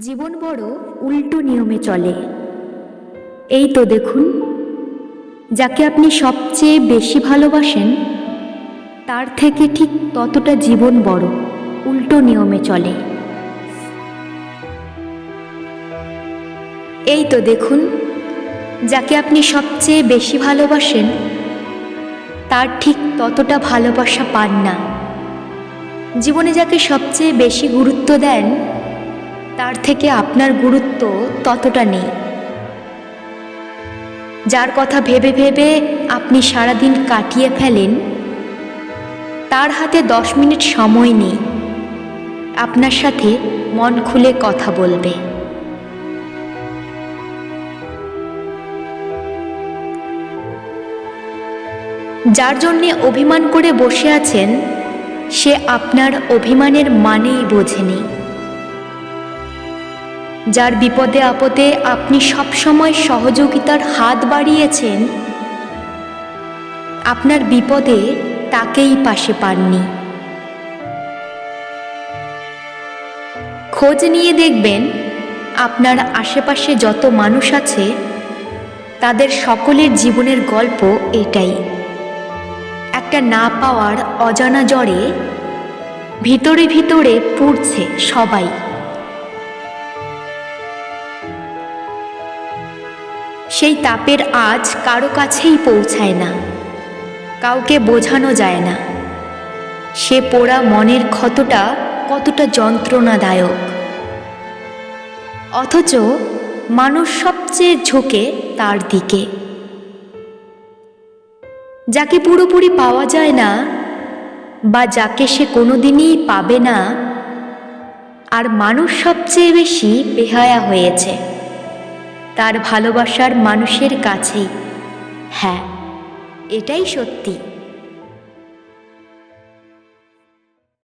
জীবন বড় উল্টো নিয়মে চলে। এই তো দেখুন, যাকে আপনি সবচেয়ে বেশি ভালোবাসেন, তার থেকে ঠিক ততটা জীবন বড় উল্টো নিয়মে চলে। এই তো দেখুন, যাকে আপনি সবচেয়ে বেশি ভালোবাসেন, তার ঠিক ততটা ভালোবাসা পান না। জীবনে যাকে সবচেয়ে বেশি গুরুত্ব দেন তার থেকে আপনার গুরুত্ব ততটা নেই। যার কথা ভেবে ভেবে আপনি সারাদিন কাটিয়ে ফেলেন, তার হাতে দশ মিনিট সময় নেই। আপনার সাথে মন খুলে কথা বলবে। যার জন্যে অভিমান করে বসে আছেন, সে আপনার অভিমানের মানেই বোঝেনি। যার বিপদে আপদে আপনি সবসময় সহযোগিতার হাত বাড়িয়েছেন, আপনার বিপদে তাকেই পাশে পাননি। খোঁজ নিয়ে দেখবেন, আপনার আশেপাশে যত মানুষ আছে, তাদের সকলের জীবনের গল্প এটাই। একটা না পাওয়ার অজানা জ্বরে ভিতরে ভিতরে পুড়ছে সবাই। সেই তাপের আজ কারও কাছেই পৌঁছায় না। কাউকে বোঝানো যায় না। সে পোড়া মনের ক্ষতটা কতটা যন্ত্রণাদায়ক। অথচ মানুষ সবচেয়ে ঝোঁকে তার দিকে। যাকে পুরোপুরি পাওয়া যায় না বা যাকে সে কোনোদিনই পাবে না, আর মানুষ সবচেয়ে বেশি বেহায়া হয়েছে। তার ভালোবাসার মানুষের কাছেই। হ্যাঁ এটাই সত্যি।